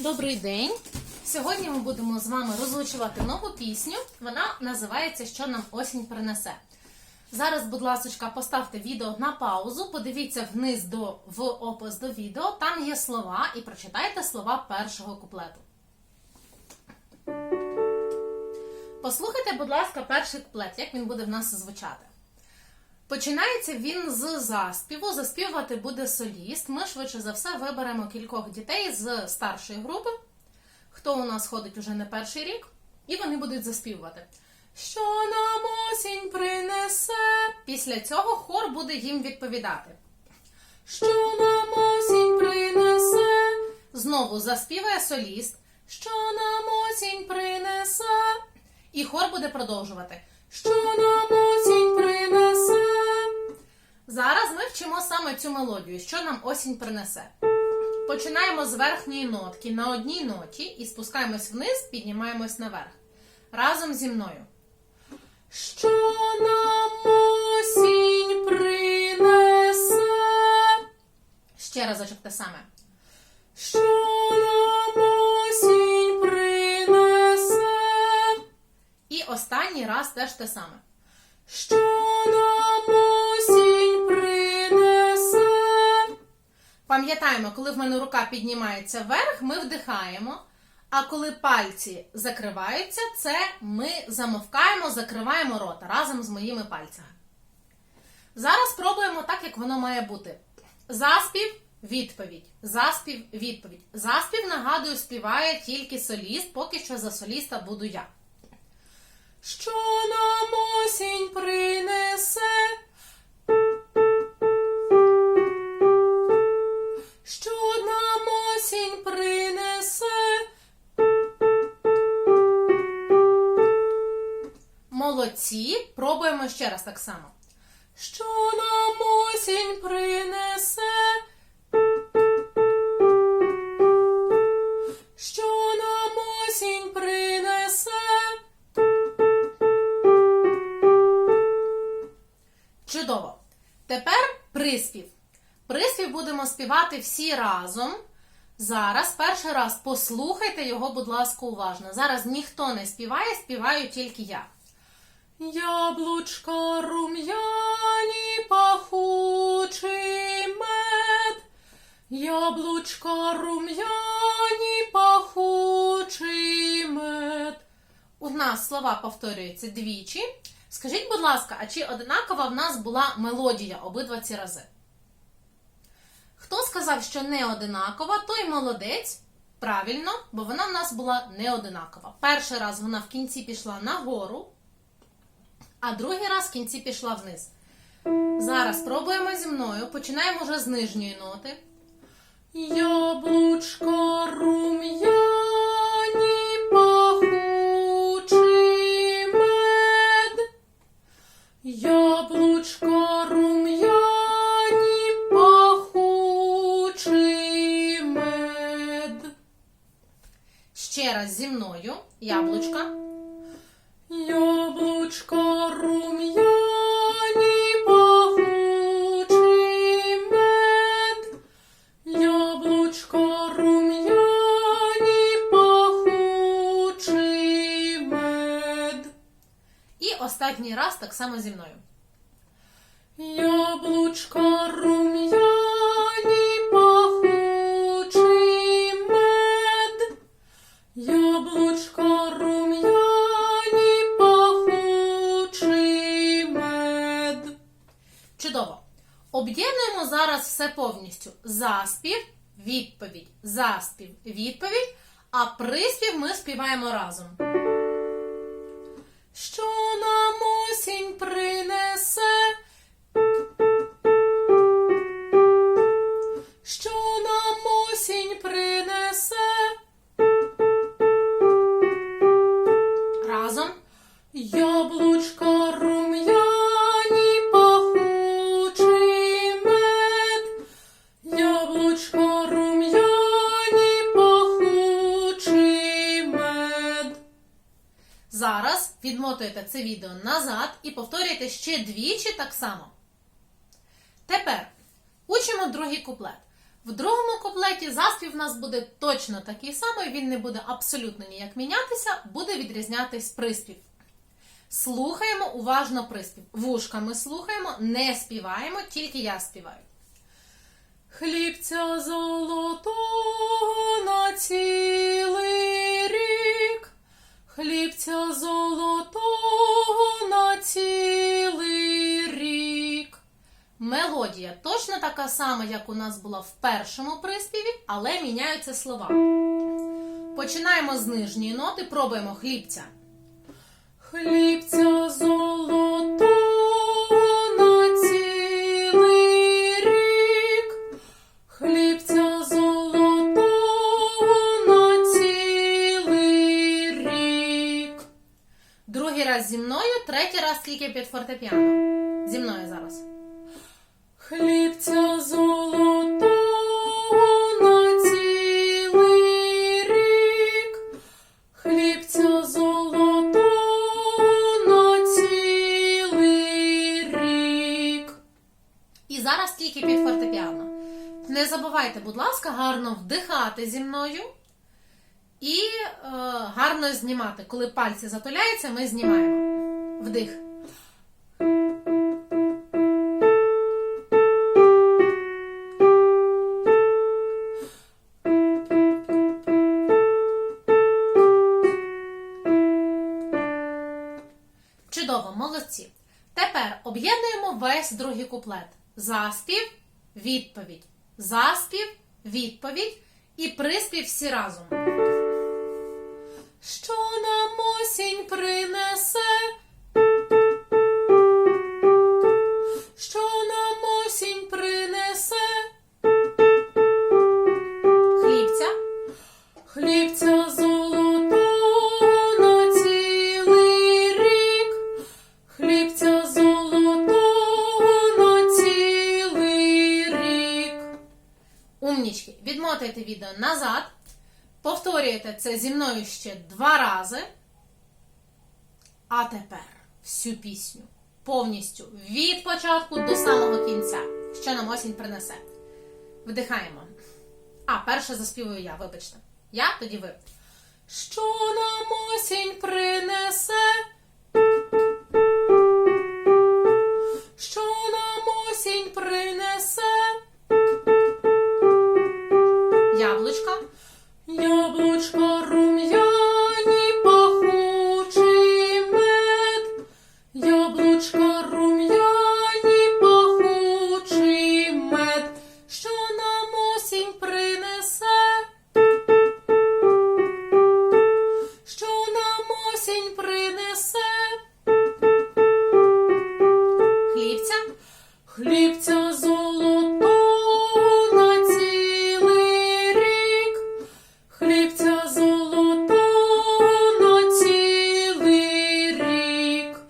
Добрий день! Сьогодні ми будемо з вами розлучувати нову пісню. Вона називається Що нам осінь принесе. Зараз, будь ласка, поставте відео на паузу, подивіться вниз до, в опис до відео, там є слова, і прочитайте слова першого куплету. Послухайте, будь ласка, перший куплет, як він буде в нас звучати. Починається він з заспіву. Заспівувати буде соліст. Ми швидше за все виберемо кількох дітей з старшої групи, хто у нас ходить уже не перший рік, і вони будуть заспівувати. Що нам осінь принесе? Після цього хор буде їм відповідати. Що нам осінь принесе? Знову заспіває соліст. Що нам осінь принесе? І хор буде продовжувати. Що нам осінь? Зараз ми вчимо саме цю мелодію, що нам осінь принесе. Починаємо з верхньої нотки на одній ноті і спускаємось вниз, піднімаємось наверх. Разом зі мною. Що нам осінь принесе? Ще разочок те саме. Що нам осінь принесе? І останній раз теж те саме. Що Пам'ятаємо, коли в мене рука піднімається вверх, ми вдихаємо. А коли пальці закриваються, це ми замовкаємо, закриваємо рота разом з моїми пальцями. Зараз спробуємо так, як воно має бути. Заспів, відповідь. Заспів, відповідь. Заспів, нагадую, співає тільки соліст, поки що за соліста буду я. Що нам осінь Молодці. Пробуємо ще раз так само. Що нам осінь принесе? Що нам осінь принесе? Чудово. Тепер приспів. Приспів будемо співати всі разом. Зараз перший раз послухайте його, будь ласка, уважно. Зараз ніхто не співає, співаю тільки я. Яблучка рум'яні пахучий мед. Яблучка рум'яні пахучий мед. У нас слова повторюються двічі. Скажіть, будь ласка, а чи одинакова в нас була мелодія обидва ці рази? Хто сказав, що не одинакова, той молодець. Правильно, бо вона в нас була не одинакова. Перший раз вона в кінці пішла нагору, а другий раз в кінці пішла вниз. Зараз спробуємо зі мною. Починаємо вже з нижньої ноти. Яблучко рум'яні пахучий мед. Яблучко рум'яні пахучий мед. Ще раз зі мною. Яблучка. Яблучко рум'яні пахучий мед. Яблучко рум'яні пахучий мед. І останній раз так само зі мною. Яблучко рум'яні зараз все повністю. Заспів, відповідь, заспів, відповідь, а приспів ми співаємо разом. Що нам осінь принесе? Відмотуєте це відео назад і повторюєте ще двічі так само. Тепер учимо другий куплет. В другому куплеті заспів в нас буде точно такий самий, він не буде абсолютно ніяк мінятися, буде відрізнятись приспів. Слухаємо уважно приспів. Вушками слухаємо, не співаємо, тільки я співаю. Хлібця золотого на цілий рік, хлібця золотого Мелодія точно така сама, як у нас була в першому приспіві, але міняються слова. Починаємо з нижньої ноти, пробуємо хлібця. Хлібця золотого на цілий рік, хлібця золотого на цілий рік. Другий раз зі мною, третій раз тільки під фортепіано. Будь ласка, гарно вдихати зі мною і е, гарно знімати. Коли пальці затуляються, ми знімаємо. Вдих. Чудово, молодці. Тепер об'єднуємо весь другий куплет. Заспів, відповідь. Заспів, відповідь і приспів всі разом. Що нам осінь принесе? Умнічки, відмотайте відео назад, повторюєте це зі мною ще два рази. А тепер всю пісню повністю від початку до самого кінця. Що нам осінь принесе. Вдихаємо. А, перше заспівую я, вибачте. Я, тоді ви. Що нам осінь принесе? Хлібця золотого на цілий рік. Хлібця золотого на цілий рік.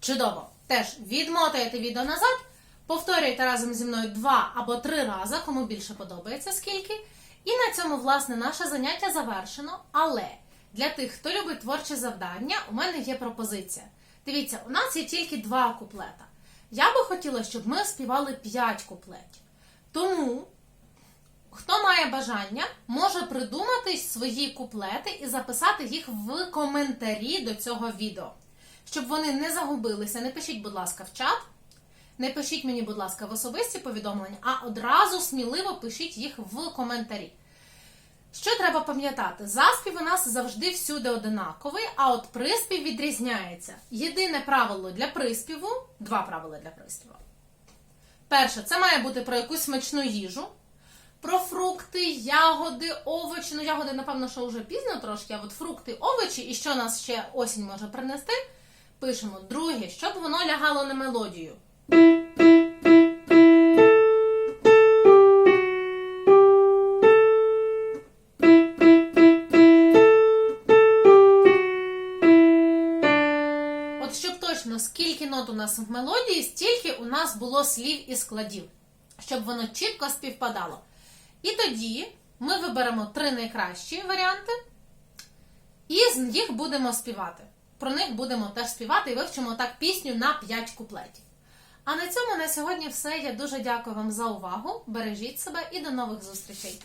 Чудово! Теж відмотуєте відео назад, повторюйте разом зі мною два або три рази, кому більше подобається скільки. І на цьому, власне, наше заняття завершено. Але для тих, хто любить творчі завдання, у мене є пропозиція. Дивіться, у нас є тільки два куплета. Я би хотіла, щоб ми співали п'ять куплетів. Тому Хто має бажання, може придумати свої куплети і записати їх в коментарі до цього відео. Щоб вони не загубилися, не пишіть, будь ласка, в чат, не пишіть мені, будь ласка, в особисті повідомлення, а одразу сміливо пишіть їх в коментарі. Що треба пам'ятати? Заспів у нас завжди всюди одинаковий, а от приспів відрізняється. Єдине правило для приспіву два правила для приспіву. Перше, це має бути про якусь смачну їжу, про фрукти, ягоди, овочі. Ну, ягоди, напевно, що вже пізно трошки, а от фрукти, овочі, і що нас ще осінь може принести, пишемо. Друге, щоб воно лягало на мелодію. Нас в мелодії, стільки у нас було слів і складів, щоб воно чітко співпадало. І тоді ми виберемо три найкращі варіанти, і з їх будемо співати. Про них будемо теж співати і вивчимо так пісню на 5 куплетів. А на цьому на сьогодні все. Я дуже дякую вам за увагу. Бережіть себе і до нових зустрічей!